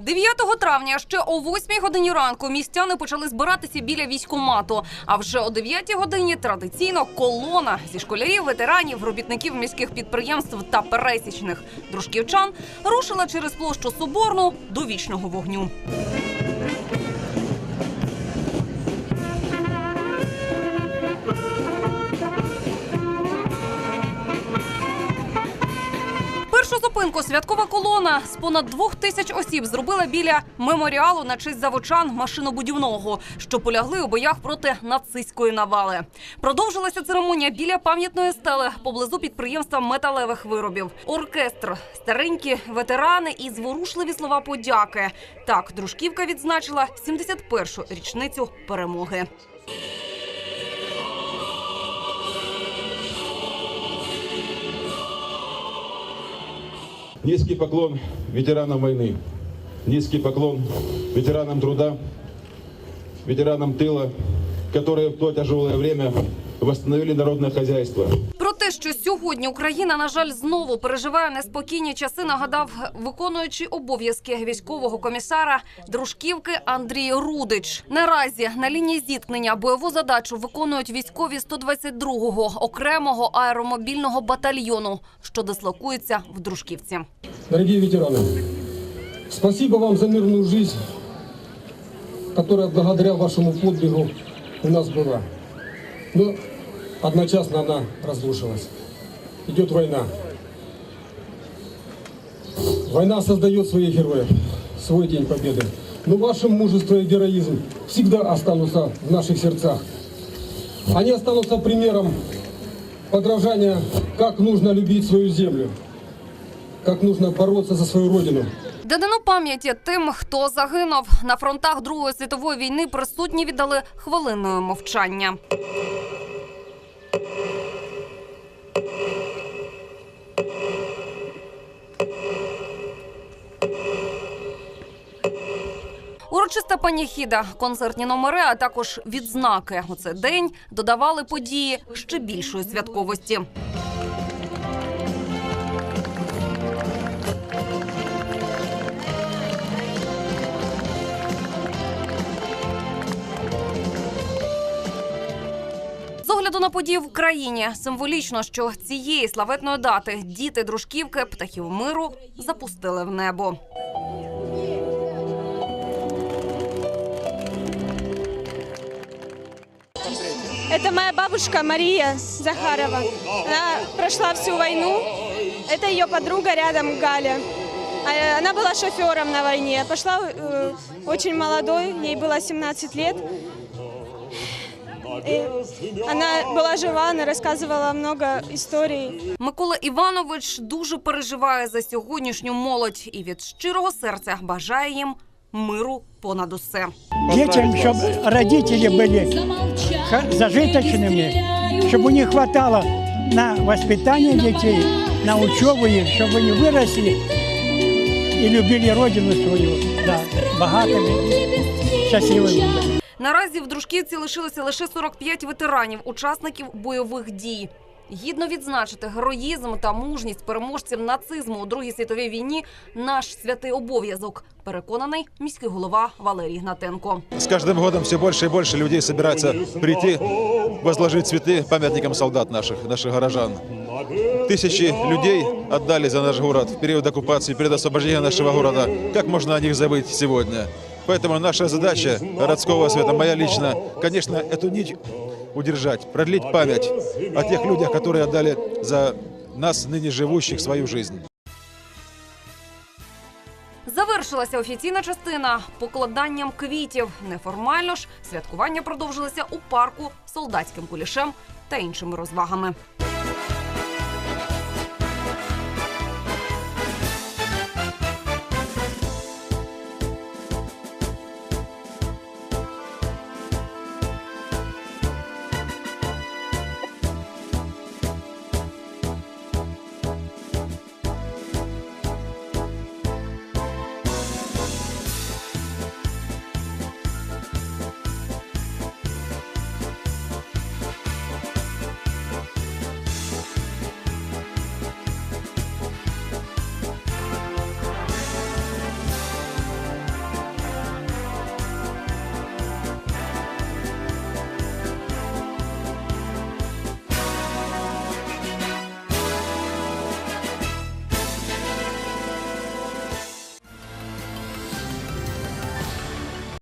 9 травня ще о 8 годині ранку містяни почали збиратися біля військомату. А вже о 9 годині традиційно колона зі школярів, ветеранів, робітників міських підприємств та пересічних дружківчан рушила через площу Соборну до вічного вогню. Першу зупинку святкова колона з понад двох тисяч осіб зробила біля меморіалу на честь заводчан машинобудівного, що полягли у боях проти нацистської навали. Продовжилася церемонія біля пам'ятної стели поблизу підприємства металевих виробів. Оркестр, старенькі ветерани і зворушливі слова подяки. Так, дружківка відзначила 71-шу річницю перемоги. Низкий поклон ветеранам войны. Низкий поклон ветеранам труда, ветеранам тыла, которые в то тяжелое время восстановили народное хозяйство. Що сьогодні Україна, на жаль, знову переживає неспокійні часи, нагадав виконуючий обов'язки військового комісара дружківки Андрій Рудич. Наразі на лінії зіткнення бойову задачу виконують військові 122-го окремого аеромобільного батальйону, що дислокується в дружківці. Дорогие ветераны, спасибо вам за мирную жизнь, которая благодаря вашему подвигу у нас была. Но одночасно она разрушилась. Идет война. Война создает своих героев, свой день победы. Но ваше мужество и героизм всегда останутся в наших сердцах. Они останутся примером подражания, как нужно любить свою землю, как нужно бороться за свою родину. Данину пам'яті тим, хто загинув на фронтах Другої світової війни, присутні віддали хвилиною мовчання. Урочиста паніхіда, концертні номери, а також відзнаки. У цей день додавали події ще більшої святковості. Огляду на події в країні символічно, що цієї славетної дати діти дружківки птахів миру запустили в небо. Это моя бабушка Мария Захарова. Она прошла всю войну. Это ее подруга рядом Галя. А, Она была шофером на войне. Пошла э, очень молодой, ей было 17 лет. И она была жива, она рассказывала много историй. Микола Іванович дуже переживає за сьогоднішню молодь і від щирого серця бажає їм миру понад усе. детям, чтобы родители были ха- зажиточными, чтобы у них хватало на воспитание детей, на учебу их, чтобы они выросли и любили родину свою, да, богатыми, счастливыми. Наразі в дружківці лишилося лише 45 ветеранів, учасників бойових дій. Гідно відзначити героїзм та мужність переможців нацизму у Другій світовій війні наш святий обов'язок. Переконаний міський голова Валерій Гнатенко. С каждым годом все больше и больше людей собирается прийти, возложить цветы памятникам солдат наших, наших горожан. Тысячи людей отдали за наш город в период оккупации, перед освобождением нашего города. Как можно о них забыть сегодня? Поэтому наша задача городского совета, моя лично, конечно, эту нить удержать, продлить память о тех людях, которые отдали за нас, ныне живущих, свою жизнь. Завершилася офіційна частина покладанням квітів. Неформально ж святкування продовжилося у парку солдатським кулішем та іншими розвагами.